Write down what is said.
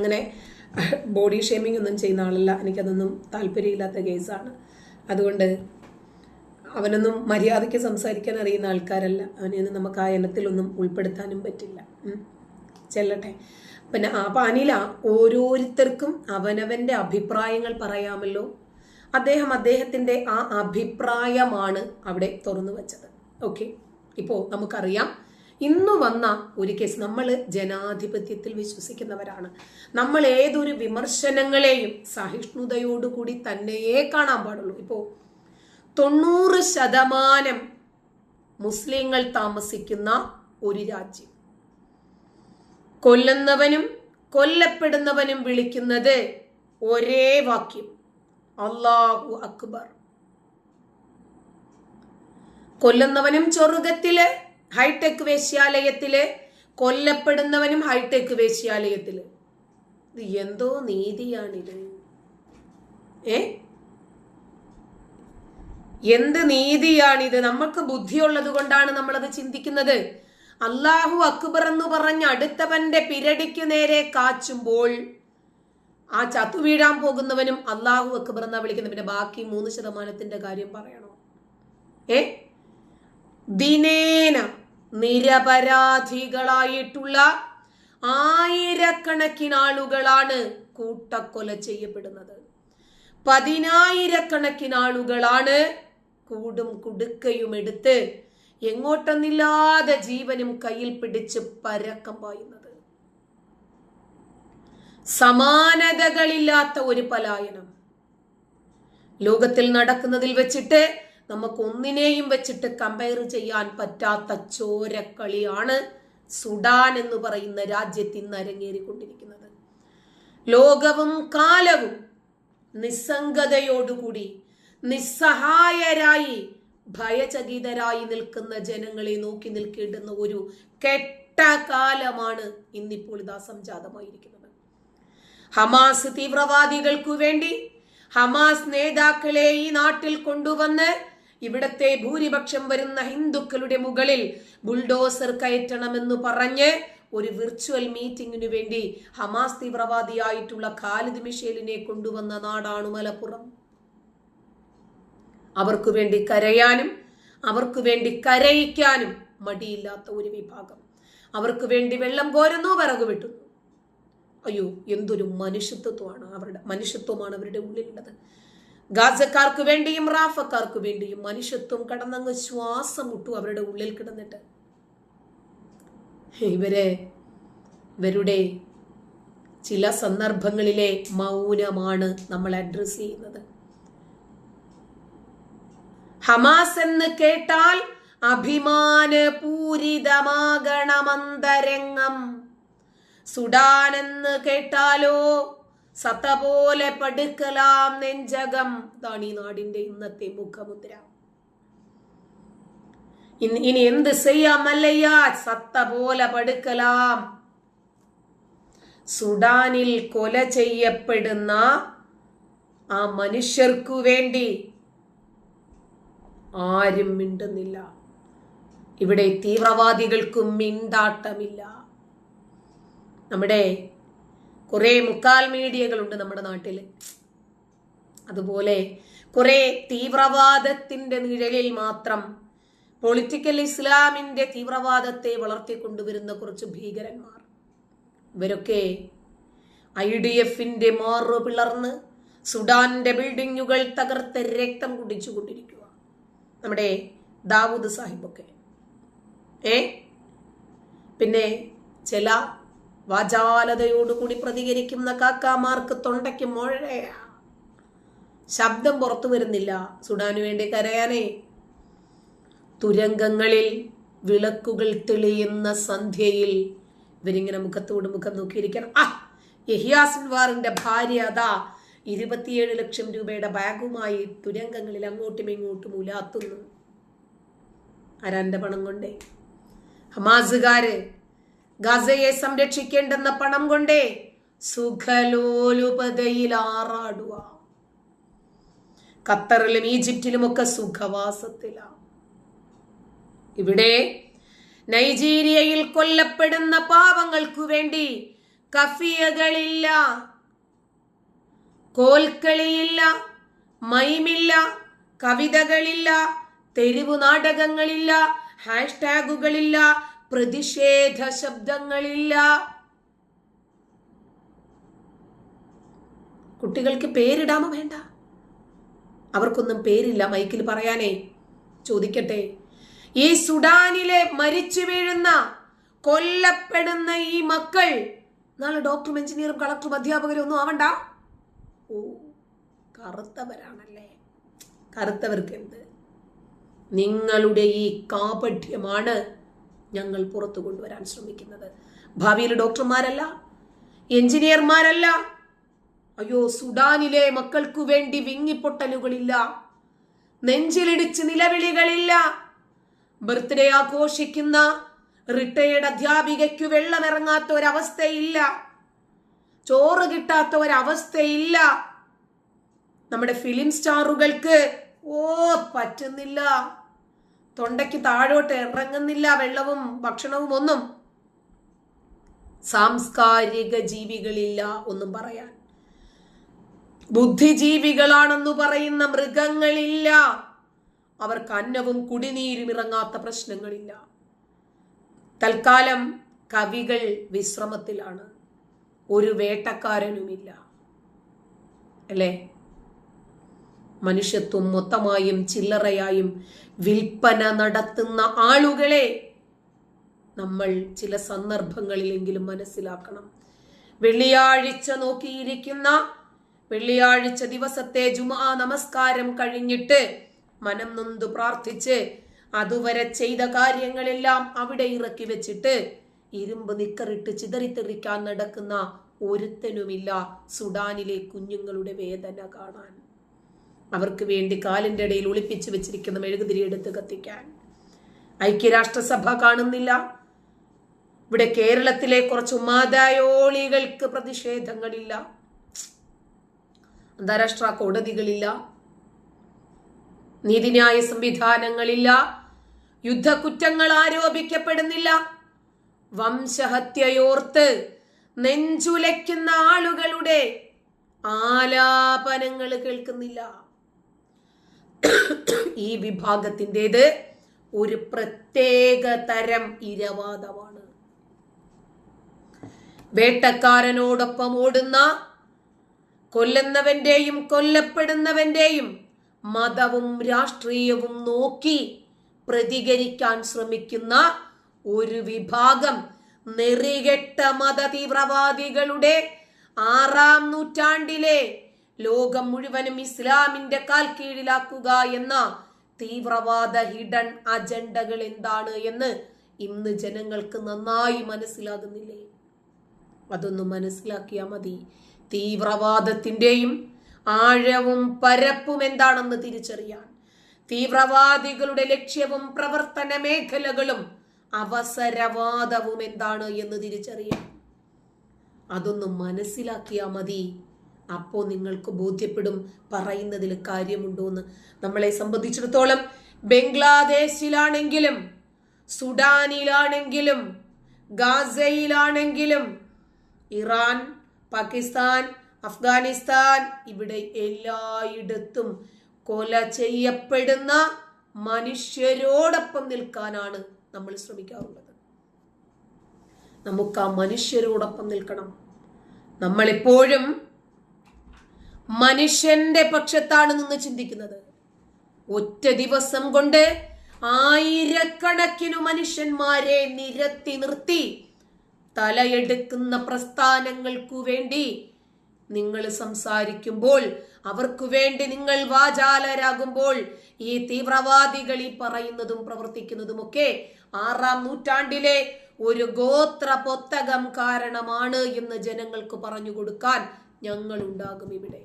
അങ്ങനെ body shaming ഒന്നും ചെയ്യുന്ന ആളല്ല. എനിക്കതൊന്നും താല്പര്യമില്ലാത്ത കേസാണ്. അതുകൊണ്ട് അവനൊന്നും മര്യാദയ്ക്ക് സംസാരിക്കാൻ അറിയുന്ന ആൾക്കാരല്ല. അവനെയൊന്നും നമുക്ക് ആ ഇനത്തിലൊന്നും ഉൾപ്പെടുത്താനും പറ്റില്ല. ചെല്ലട്ടെ. പിന്നെ ആ പാനില ഓരോരുത്തർക്കും അവനവന്റെ അഭിപ്രായങ്ങൾ പറയാമല്ലോ. അദ്ദേഹം അദ്ദേഹത്തിന്റെ ആ അഭിപ്രായമാണ് അവിടെ തുറന്നു വച്ചത്. ഓക്കെ ഇപ്പോൾ നമുക്കറിയാം ഇന്ന് വന്ന ഒരു കേസ് നമ്മൾ ജനാധിപത്യത്തിൽ വിശ്വസിക്കുന്നവരാണ്. നമ്മൾ ഏതൊരു വിമർശനങ്ങളെയും സഹിഷ്ണുതയോടുകൂടി തന്നെയേ കാണാൻ പാടുള്ളൂ. ഇപ്പോൾ തൊണ്ണൂറ് ശതമാനം മുസ്ലിങ്ങൾ താമസിക്കുന്ന ഒരു രാജ്യം. കൊല്ലുന്നവനും കൊല്ലപ്പെടുന്നവനും വിളിക്കുന്നത് ഒരേ വാക്യം. അള്ളാഹു അക്ബർ. കൊല്ലുന്നവനും ചൊറുകത്തിൽ ഹൈടെക് വേശ്യാലയത്തിൽ കൊല്ലപ്പെടുന്നവനും ഹൈടെക് വേശ്യാലയത്തിൽ. എന്തോ നീതിയാണിത്. ഏ? എന്ത് നീതിയാണിത്? നമുക്ക് ബുദ്ധിയുള്ളത് കൊണ്ടാണ് നമ്മളത് ചിന്തിക്കുന്നത്. അള്ളാഹു അക്ബർ എന്ന് പറഞ്ഞ് അടുത്തവന്റെ പിരടിക്കു നേരെ കാച്ചുമ്പോൾ ആ ചത്തു വീഴാൻ പോകുന്നവനും അള്ളാഹു അക്ബർ എന്നാ വിളിക്കുന്നത്. പിന്നെ ബാക്കി മൂന്ന് ശതമാനത്തിന്റെ കാര്യം പറയണോ? ഏ? ദിനേന നിരപരാധികളായിട്ടുള്ള ആയിരക്കണക്കിന് ആളുകളാണ് കൂട്ടക്കൊല ചെയ്യപ്പെടുന്നത്. പതിനായിരക്കണക്കിന് ആളുകളാണ് കൂടും കുടുക്കയും എടുത്ത് എങ്ങോട്ടെന്നില്ലാതെ ജീവനും കയ്യിൽ പിടിച്ച് പരക്കം പായുന്നത്. സമാനതകളില്ലാത്ത ഒരു പലായനം. ലോകത്തിൽ നടക്കുന്നതിൽ വെച്ചിട്ട് നമുക്ക് ഒന്നിനെയും വെച്ചിട്ട് കമ്പയർ ചെയ്യാൻ പറ്റാത്ത ചോരക്കളിയാണ് സുഡാൻ എന്ന് പറയുന്ന രാജ്യത്ത് ഇന്ന് അരങ്ങേറിക്കൊണ്ടിരിക്കുന്നത്. ലോകവും കാലവും നിസ്സംഗതയോടുകൂടി നിസ്സഹായരായി ഭയചകിതരായി നിൽക്കുന്ന ജനങ്ങളെ നോക്കി നിൽക്കേണ്ടുന്ന ഒരു കെട്ട കാലമാണ് ഇന്നിപ്പോൾ ഇതാ സംജാതമായിരിക്കുന്നത് ഹമാസ് തീവ്രവാദികൾക്കു വേണ്ടി ഹമാസ് നേതാക്കളെ ഈ നാട്ടിൽ കൊണ്ടുവന്ന് ഇവിടത്തെ ഭൂരിപക്ഷം വരുന്ന ഹിന്ദുക്കളുടെ മുകളിൽ ബുൾഡോസർ കയറ്റണമെന്ന് പറഞ്ഞ് ഒരു വിർച്വൽ മീറ്റിംഗിനു വേണ്ടി ഹമാസ് തീവ്രവാദിയായിട്ടുള്ള ഖാലിദ് മിഷേലിനെ കൊണ്ടുവന്ന നാടാണ് മലപ്പുറം. അവർക്ക് വേണ്ടി കരയാനും അവർക്ക് വേണ്ടി കരയിക്കാനും മടിയില്ലാത്ത ഒരു വിഭാഗം. അവർക്ക് വേണ്ടി വെള്ളം കോരുന്നു വിറക് വിട്ടുന്നു. അയ്യോ എന്തൊരു മനുഷ്യത്വമാണ് അവരുടെ മനുഷ്യത്വമാണ് അവരുടെ ഉള്ളിലുള്ളത്. ഗാസക്കാർക്ക് വേണ്ടിയും റാഫക്കാർക്ക് വേണ്ടിയും മനുഷ്യത്വം കടന്നങ്ങ് ശ്വാസം മുട്ടു അവരുടെ ഉള്ളിൽ കിടന്നിട്ട്. ഇവരെ ഇവരുടെ ചില സന്ദർഭങ്ങളിലെ മൗനമാണ് നമ്മൾ അഡ്രസ് ചെയ്യുന്നത്. ഹമാസ് എന്ന് കേട്ടാൽ അഭിമാന പൂരിതമാകണമന്തരംഗം സുഡാൻ എന്ന് കേട്ടാലോ സത്ത പോലെ പടുക്കലാം നെഞ്ചകം. ഇതാണ് ഈ നാടിന്റെ ഇന്നത്തെ മുഖമുദ്ര. ഇനി എന്ത് ചെയ്യാമല്ലയ്യാ സത്ത പോലെ പടുക്കലാം. സുഡാനിൽ കൊല ചെയ്യപ്പെടുന്ന ആ മനുഷ്യർക്കു വേണ്ടി ആരും മിണ്ടുന്നില്ല. ഇവിടെ തീവ്രവാദികൾക്കും മിണ്ടാട്ടമില്ല. നമ്മുടെ കുറേ മുക്കാൽ മീഡിയകളുണ്ട് നമ്മുടെ നാട്ടിൽ അതുപോലെ കുറേ തീവ്രവാദത്തിന്റെ നിഴലിൽ മാത്രം പൊളിറ്റിക്കൽ ഇസ്ലാമിന്റെ തീവ്രവാദത്തെ വളർത്തിക്കൊണ്ടുവരുന്ന കുറച്ച് ഭീകരന്മാർ. ഇവരൊക്കെ ഐ ഡി എഫിന്റെ മാറു പിളർന്ന് സുഡാന്റെ ബിൽഡിങ്ങുകൾ തകർത്ത് രക്തം കുടിച്ചുകൊണ്ടിരിക്കുക നമ്മുടെ ദാവൂദ് സാഹിബൊക്കെ. ഏ? പിന്നെ ചില വാചാലതയോടുകൂടി പ്രതികരിക്കുന്ന കാക്കാമാർക്ക് തൊണ്ടയ്ക്ക് മുഴയാ ശബ്ദം പുറത്തു വരുന്നില്ല. സുഡാനു വേണ്ടി കരയാനേ. തുരങ്കങ്ങളിൽ വിളക്കുകൾ തെളിയുന്ന സന്ധ്യയിൽ ഇവരിങ്ങനെ മുഖത്തോട് മുഖം നോക്കിയിരിക്കണം. ആ യഹിയാസിൻവാറിന്റെ ഭാര്യ അതാ ഇരുപത്തിയേഴ് ലക്ഷം രൂപയുടെ ബാഗുമായി തുരങ്കങ്ങളിൽ അങ്ങോട്ടും ഇങ്ങോട്ടും ഉലാത്തുന്നു. ആരാന്റെ പണം കൊണ്ടേ? ഹമാസുകാര് ഗസയെ സംരക്ഷിക്കേണ്ടെന്ന പണം കൊണ്ടേ സുഖലോലുപതയിൽ ആറാടുക ഖത്തറിലും ഈജിപ്തിലുമൊക്കെ സുഖവാസത്തിലാ ഇവിടെ നൈജീരിയയിൽ കൊല്ലപ്പെടുന്ന പാവങ്ങൾക്കു വേണ്ടി കഫിയകളില്ല കോൽക്കളിയില്ല മൈമില്ല കവിതകളില്ല തെരുവു നാടകങ്ങളില്ല ഹാഷ്ടാഗുകളില്ല പ്രതിഷേധ ശബ്ദങ്ങളില്ല കുട്ടികൾക്ക് പേരിടാമോ വേണ്ട? അവർക്കൊന്നും പേരില്ല. മൈക്കിൽ പറയാനേ ചോദിക്കട്ടെ. ഈ സുഡാനിലെ മരിച്ചു വീഴുന്ന കൊല്ലപ്പെടുന്ന ഈ മക്കൾ നാളെ ഡോക്ടറും എഞ്ചിനീയറും കളക്ടറും അധ്യാപകരും ഒന്നും ആവണ്ട? ഓ കറുത്തവരാണല്ലേ. കറുത്തവർക്ക് എന്ത് നിങ്ങളുടെ ഈ കാപഠ്യമാണ് ഞങ്ങൾ പുറത്തു കൊണ്ടുവരാൻ ശ്രമിക്കുന്നത്. ഭാവിയിൽ ഡോക്ടർമാരല്ല എഞ്ചിനീയർമാരല്ല. അയ്യോ സുഡാനിലെ മക്കൾക്കു വേണ്ടി വിങ്ങിപ്പൊട്ടലുകളില്ല. നെഞ്ചിലിടിച്ച് നിലവിളികളില്ല. ബർത്ത്ഡേ ആഘോഷിക്കുന്ന റിട്ടയേർഡ് അധ്യാപികയ്ക്കു വെള്ളമിറങ്ങാത്ത ഒരവസ്ഥയില്ല. ചോറ് കിട്ടാത്ത ഒരവസ്ഥയില്ല. നമ്മുടെ ഫിലിം സ്റ്റാറുകൾക്ക് ഓ പറ്റുന്നില്ല. തൊണ്ടയ്ക്ക് താഴോട്ട് ഇറങ്ങുന്നില്ല വെള്ളവും ഭക്ഷണവും ഒന്നും. സാംസ്കാരിക ജീവികളില്ല ഒന്നും പറയാൻ. ബുദ്ധിജീവികളാണെന്ന് പറയുന്ന മൃഗങ്ങളില്ല. അവർക്ക് അന്നവും കുടിനീരും ഇറങ്ങാത്ത പ്രശ്നങ്ങളില്ല. തൽക്കാലം കവികൾ വിശ്രമത്തിലാണ്. ഒരു വേട്ടക്കാരനുമില്ല. അല്ലേ? മനുഷ്യത്വം മൊത്തമായും ചില്ലറയായും വിൽപ്പന നടത്തുന്ന ആളുകളെ നമ്മൾ ചില സന്ദർഭങ്ങളിലെങ്കിലും മനസ്സിലാക്കണം. വെള്ളിയാഴ്ച നോക്കിയിരിക്കുന്ന വെള്ളിയാഴ്ച ദിവസത്തെ ജുമാ നമസ്കാരം കഴിഞ്ഞിട്ട് മനം നൊന്ത് പ്രാർത്ഥിച്ച് അതുവരെ ചെയ്ത കാര്യങ്ങളെല്ലാം അവിടെ ഇറക്കി വെച്ചിട്ട് ഇരുമ്പ് നിക്കറിട്ട് ചിതറിത്തെറിക്കാൻ നടക്കുന്ന ഒരുത്തനുമില്ല സുഡാനിലെ കുഞ്ഞുങ്ങളുടെ വേദന കാണാൻ. അവർക്ക് വേണ്ടി കാലിന്റെ ഇടയിൽ ഒളിപ്പിച്ചു വെച്ചിരിക്കുന്ന മെഴുകുതിരി എടുത്ത് കത്തിക്കാൻ. ഐക്യരാഷ്ട്രസഭ കാണുന്നില്ല. ഇവിടെ കേരളത്തിലെ കുറച്ച് ഉമാദായോളികൾക്ക് പ്രതിഷേധങ്ങളില്ല. അന്താരാഷ്ട്ര കോടതികളില്ല. നീതിന്യായ സംവിധാനങ്ങളില്ല. യുദ്ധക്കുറ്റങ്ങൾ ആരോപിക്കപ്പെടുന്നില്ല. വംശഹത്യയോർത്ത് നെഞ്ചുലയ്ക്കുന്ന ആളുകളുടെ ആലാപനങ്ങൾ കേൾക്കുന്നില്ല. ഈ വിഭാഗത്തിന്റെത് ഒരു പ്രത്യേക തരം ഇരവാദമാണ്. വേട്ടക്കാരനോടൊപ്പം ഓടുന്ന കൊല്ലുന്നവന്റെയും കൊല്ലപ്പെടുന്നവന്റെയും മതവും രാഷ്ട്രീയവും നോക്കി പ്രതികരിക്കാൻ ശ്രമിക്കുന്ന ഒരു വിഭാഗം നെറികെട്ട മത തീവ്രവാദികളുടെ ആറാം നൂറ്റാണ്ടിലെ ലോകം മുഴുവനും ഇസ്ലാമിന്റെ കാൽ കീഴിലാക്കുക എന്ന തീവ്രവാദ ഹിഡൻ അജണ്ടകൾ എന്താണ് എന്ന് ഇന്ന് ജനങ്ങൾക്ക് നന്നായി മനസ്സിലാകുന്നില്ലേ? അതൊന്ന് മനസ്സിലാക്കിയാൽ മതി. തീവ്രവാദത്തിന്റെയും ആഴവും പരപ്പും എന്താണെന്ന് തിരിച്ചറിയാൻ. തീവ്രവാദികളുടെ ലക്ഷ്യവും പ്രവർത്തന മേഖലകളും അവസരവാദവും എന്താണ് എന്ന് തിരിച്ചറിയാം അതൊന്ന് മനസ്സിലാക്കിയാൽ മതി. അപ്പോൾ നിങ്ങൾക്ക് ബോധ്യപ്പെടും പറയുന്നതിൽ കാര്യമുണ്ടോ എന്ന് നമ്മളെ സംബന്ധിച്ചിടത്തോളം ബംഗ്ലാദേശിലാണെങ്കിലും സുഡാനിലാണെങ്കിലും ഗാസയിലാണെങ്കിലും ഇറാൻ പാകിസ്ഥാൻ അഫ്ഗാനിസ്ഥാൻ ഇവിടെ എല്ലായിടത്തും കൊല ചെയ്യപ്പെടുന്ന മനുഷ്യരോടൊപ്പം നിൽക്കാനാണ് നമ്മൾ ശ്രമിക്കാറുള്ളത്. നമുക്ക് ആ മനുഷ്യരോടൊപ്പം നിൽക്കണം. നമ്മളെപ്പോഴും മനുഷ്യന്റെ പക്ഷത്താണ് നിന്ന് ചിന്തിക്കുന്നത്. ഒറ്റ ദിവസം കൊണ്ട് ആയിരക്കണക്കിനു മനുഷ്യന്മാരെ നിരത്തി നിർത്തി തലയെടുക്കുന്ന പ്രസ്ഥാനങ്ങൾക്കു വേണ്ടി നിങ്ങൾ സംസാരിക്കുമ്പോൾ അവർക്കു വേണ്ടി നിങ്ങൾ വാചാലരാകുമ്പോൾ ഈ തീവ്രവാദികൾ ഈ പറയുന്നതും പ്രവർത്തിക്കുന്നതുമൊക്കെ ആറാം നൂറ്റാണ്ടിലെ ഒരു ഗോത്ര പൊത്തകം കാരണമാണ് എന്ന് ജനങ്ങൾക്ക് പറഞ്ഞു കൊടുക്കാൻ ഞങ്ങൾ ഉണ്ടാകും ഇവിടെ.